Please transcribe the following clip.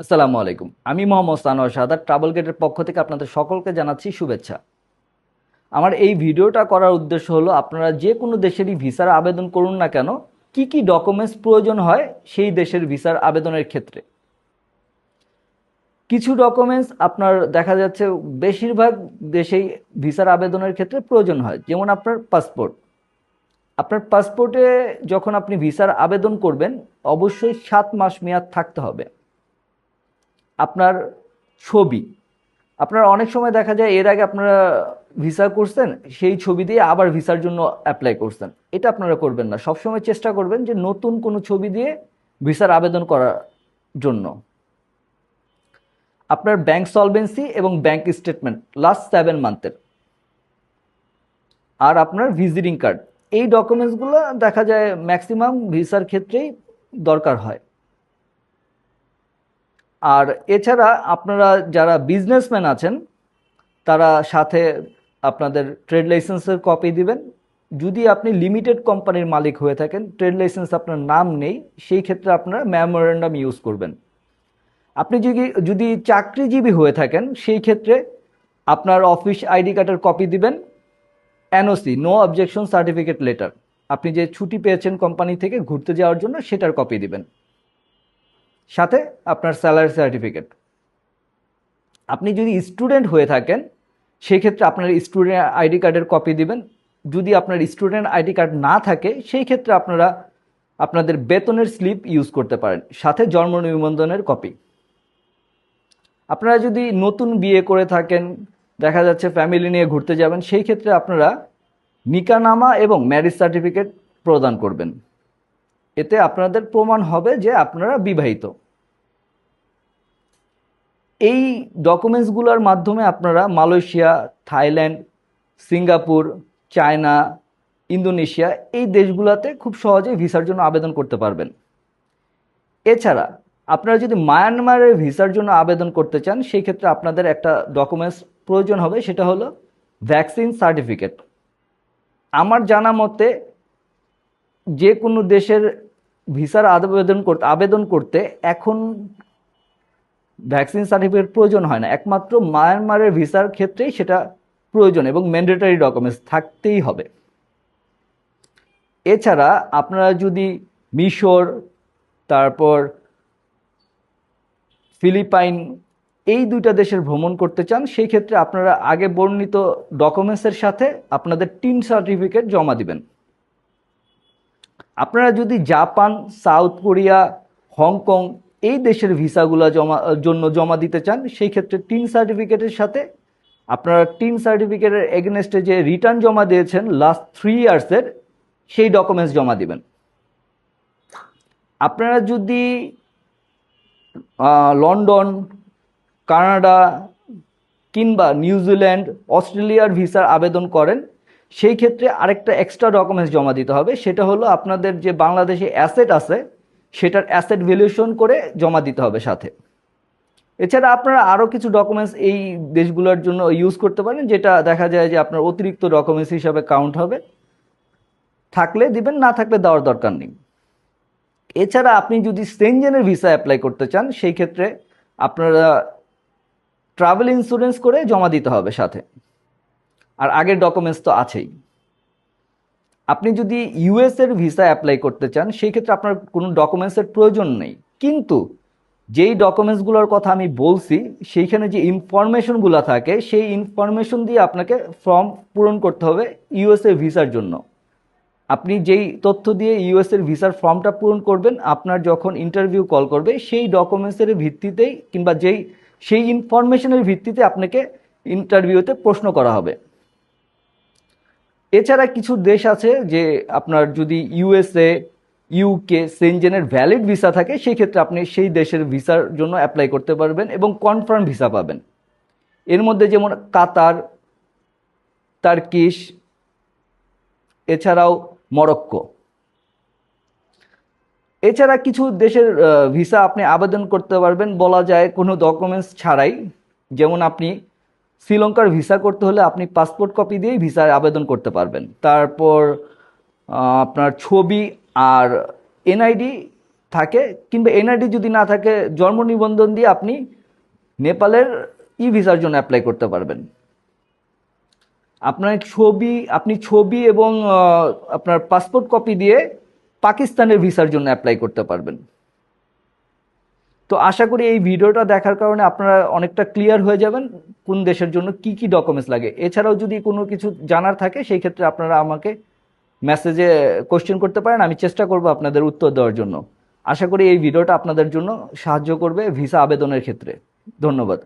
আসসালামু আলাইকুম। আমি মোহাম্মদ সানোয়ার সাদাত ট্রাভেল গেটের পক্ষ থেকে আপনাদের সকলকে জানাচ্ছি শুভেচ্ছা। আমার এই ভিডিওটা করার উদ্দেশ্য হলো, আপনারা যে কোনো দেশেরই ভিসার আবেদন করুন না কেন, কি কি ডকুমেন্টস প্রয়োজন হয় সেই দেশের ভিসার আবেদনের ক্ষেত্রে। কিছু ডকুমেন্টস আপনার দেখা যাচ্ছে বেশিরভাগ দেশেই ভিসার আবেদনের ক্ষেত্রে প্রয়োজন হয়, যেমন আপনার পাসপোর্ট আপনার পাসপোর্টে যখন আপনি ভিসার আবেদন করবেন, অবশ্যই সাত মাস মেয়াদ থাকতে হবে। আপনার ছবি। আপনার অনেক সময় দেখা যায় এর আগে আপনারা ভিসা করছেন, সেই ছবি দিয়ে আবার ভিসার জন্য অ্যাপ্লাই করছেন। এটা আপনারা করবেন না। সবসময় চেষ্টা করবেন যে নতুন কোনো ছবি দিয়ে ভিসার আবেদন করার জন্য। আপনার ব্যাংক সলভেন্সি এবং ব্যাংক স্টেটমেন্ট লাস্ট সেভেন মান্থের আর আপনার ভিজিটিং কার্ড এই ডকুমেন্টসগুলো দেখা যায় ম্যাক্সিমাম ভিসার ক্ষেত্রেই দরকার হয়। আর এছাড়া আপনারা যারা বিজনেসম্যান আছেন, তারা সাথে আপনাদের ট্রেড লাইসেন্সের কপি দিবেন। যদি আপনি লিমিটেড কোম্পানির মালিক হয়ে থাকেন ট্রেড লাইসেন্স আপনার নাম নেই, সেই ক্ষেত্রে আপনারা মেমোরেন্ডাম ইউজ করবেন। আপনি যদি যদি চাকরিজীবী হয়ে থাকেন, সেই ক্ষেত্রে আপনার অফিস আইডি কার্ডের কপি দিবেন NOC no objection certificate letter আপনি যে ছুটি পেয়েছেন কোম্পানি থেকে ঘুরতে যাওয়ার জন্য, সেটার কপি দিবেন। সাথে আপনার স্যালারি সার্টিফিকেট আপনি যদি স্টুডেন্ট হয়ে থাকেন সেই ক্ষেত্রে আপনার স্টুডেন্ট আইডি কার্ডের কপি দিবেন। যদি আপনার স্টুডেন্ট আইডি কার্ড না থাকে সেই ক্ষেত্রে আপনারা আপনাদের বেতনের স্লিপ ইউজ করতে পারেন, সাথে জন্ম নিবন্ধনের কপি আপনারা যদি নতুন বিয়ে করে থাকেন, দেখা যাচ্ছে ফ্যামিলি নিয়ে ঘুরতে যাবেন, সেই ক্ষেত্রে আপনারা নিকানামা এবং ম্যারেজ সার্টিফিকেট প্রদান করবেন। এতে আপনাদের প্রমাণ হবে যে আপনারা বিবাহিত। এই ডকুমেন্টসগুলোর মাধ্যমে আপনারা Malaysia, Thailand, Singapore, China, Indonesia এই দেশগুলোতে খুব সহজে ভিসার জন্য আবেদন করতে পারবেন। এছাড়া আপনারা যদি মায়ানমারের ভিসার জন্য আবেদন করতে চান, সেই ক্ষেত্রে আপনাদের একটা ডকুমেন্টস প্রয়োজন হবে, সেটা হলো ভ্যাকসিন সার্টিফিকেট আমার জানা মতে যে কোনো দেশের ভিসার আবেদন করতে আবেদন করতে এখন ভ্যাকসিন সার্টিফিকেট প্রয়োজন হয় না। একমাত্র মায়ানমারের ভিসার ক্ষেত্রেই সেটা প্রয়োজন এবং ম্যান্ডেটারি ডকুমেন্টস থাকতেই হবে। এছাড়া আপনারা যদি মিশর, তারপর ফিলিপাইন এই দুইটা দেশের ভ্রমণ করতে চান, সেই ক্ষেত্রে আপনারা আগে বর্ণিত ডকুমেন্টসের সাথে আপনাদের টিন সার্টিফিকেট জমা দিবেন। আপনারা যদি জাপান, সাউথ কোরিয়া, হংকং এই দেশের ভিসাগুলো জমা, জন্য জমা দিতে চান, সেই ক্ষেত্রে টিন সার্টিফিকেটের সাথে আপনারা টিন সার্টিফিকেটের এগেনস্টে যে রিটার্ন জমা দিয়েছেন লাস্ট থ্রি ইয়ার্সের সেই ডকুমেন্টস জমা দিবেন। আপনারা যদি লন্ডন, কানাডা কিংবা নিউজিল্যান্ড অস্ট্রেলিয়ার ভিসার আবেদন করেন সেই ক্ষেত্রে আরেকটা এক্সট্রা ডকুমেন্টস জমা দিতে হবে। সেটা হলো আপনাদের যে বাংলাদেশে অ্যাসেট আছে, সেটার অ্যাসেট ভ্যালুয়েশন করে জমা দিতে হবে সাথে। এছাড়া আপনারা আরও কিছু ডকুমেন্টস এই দেশগুলোর জন্য ইউজ করতে পারেন, যেটা দেখা যায় যে আপনার অতিরিক্ত ডকুমেন্টস হিসাবে কাউন্ট হবে। থাকলে দিবেন, না থাকলে দেওয়ার দরকার নেই। এছাড়া আপনি যদি সেনজেনের ভিসা অ্যাপ্লাই করতে চান, সেই ক্ষেত্রে আপনারা ট্রাভেল ইন্স্যুরেন্স করে জমা দিতে হবে সাথে। আর আগের ডকুমেন্টস তো আছেই। আপনি যদি ইউএস এর ভিসা অ্যাপ্লাই করতে চান, সেই ক্ষেত্রে আপনার কোনো ডকুমেন্টসের প্রয়োজন নেই। কিন্তু যেই ডকুমেন্টসগুলোর কথা আমি বলছি, সেইখানে যে ইনফরমেশনগুলো থাকে, সেই ইনফরমেশন দিয়ে আপনাকে ফর্ম পূরণ করতে হবে ইউএস এর ভিসার জন্য। আপনি যেই তথ্য দিয়ে ইউএস এর ভিসার ফর্মটা পূরণ করবেন, আপনার যখন ইন্টারভিউ কল করবে, সেই ডকুমেন্টসের ভিত্তিতেই কিংবা যেই, সেই ইনফরমেশনের ভিত্তিতে আপনাকে ইন্টারভিউতে প্রশ্ন করা হবে। এছাড়া কিছু দেশ আছে যে আপনার যদি ইউএসএ ইউকে সেনজেনের ভ্যালিড ভিসা থাকে সেই ক্ষেত্রে আপনি সেই দেশের ভিসার জন্য অ্যাপ্লাই করতে পারবেন এবং কনফার্ম ভিসা পাবেন। এর মধ্যে যেমন কাতার, তার্কিশ, এছাড়াও মরক্কো। এছাড়া কিছু দেশের ভিসা আপনি আবেদন করতে পারবেন। বলা যায় কোনো ডকুমেন্টস ছাড়াই। যেমন আপনি শ্রীলঙ্কার ভিসা করতে হলে আপনি পাসপোর্ট কপি দিয়েই ভিসার আবেদন করতে পারবেন। তারপর আপনার ছবি আর এনআইডি থাকে, কিংবা এনআইডি যদি না থাকে, জন্ম নিবন্ধন দিয়ে আপনি নেপালের ই ভিসার জন্য অ্যাপ্লাই করতে পারবেন। আপনার ছবি, আপনি ছবি এবং আপনার পাসপোর্ট কপি দিয়ে পাকিস্তানের ভিসার জন্য অ্যাপ্লাই করতে পারবেন। তো আশা করি এই ভিডিওটা দেখার কারণে আপনারা অনেকটা ক্লিয়ার হয়ে যাবেন কোন দেশের জন্য কি কি ডকুমেন্টস লাগে। এছাড়াও যদি কোনো কিছু জানার থাকে, সেই ক্ষেত্রে আপনারা আমাকে মেসেজে কোশ্চেন করতে পারেন, আমি চেষ্টা করব আপনাদের উত্তর দেওয়ার জন্য। আশা করি এই ভিডিওটা আপনাদের জন্য সাহায্য করবে ভিসা আবেদনের ক্ষেত্রে। ধন্যবাদ।